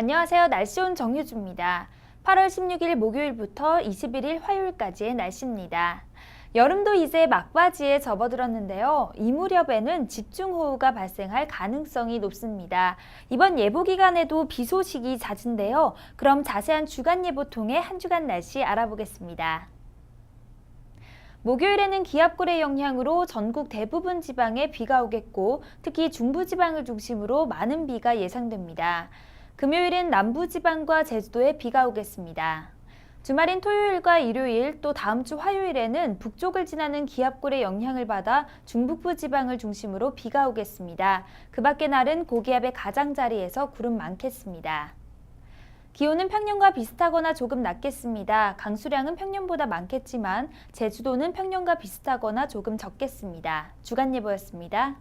안녕하세요. 날씨 온 정유주입니다. 8월 16일 목요일부터 21일 화요일까지의 날씨입니다. 여름도 이제 막바지에 접어들었는데요. 이 무렵에는 집중호우가 발생할 가능성이 높습니다. 이번 예보 기간에도 비 소식이 잦은데요. 그럼 자세한 주간 예보 통해 한 주간 날씨 알아보겠습니다. 목요일에는 기압골의 영향으로 전국 대부분 지방에 비가 오겠고 특히 중부 지방을 중심으로 많은 비가 예상됩니다. 금요일은 남부지방과 제주도에 비가 오겠습니다. 주말인 토요일과 일요일 또 다음 주 화요일에는 북쪽을 지나는 기압골의 영향을 받아 중북부 지방을 중심으로 비가 오겠습니다. 그 밖의 날은 고기압의 가장자리에서 구름 많겠습니다. 기온은 평년과 비슷하거나 조금 낮겠습니다. 강수량은 평년보다 많겠지만 제주도는 평년과 비슷하거나 조금 적겠습니다. 주간 예보였습니다.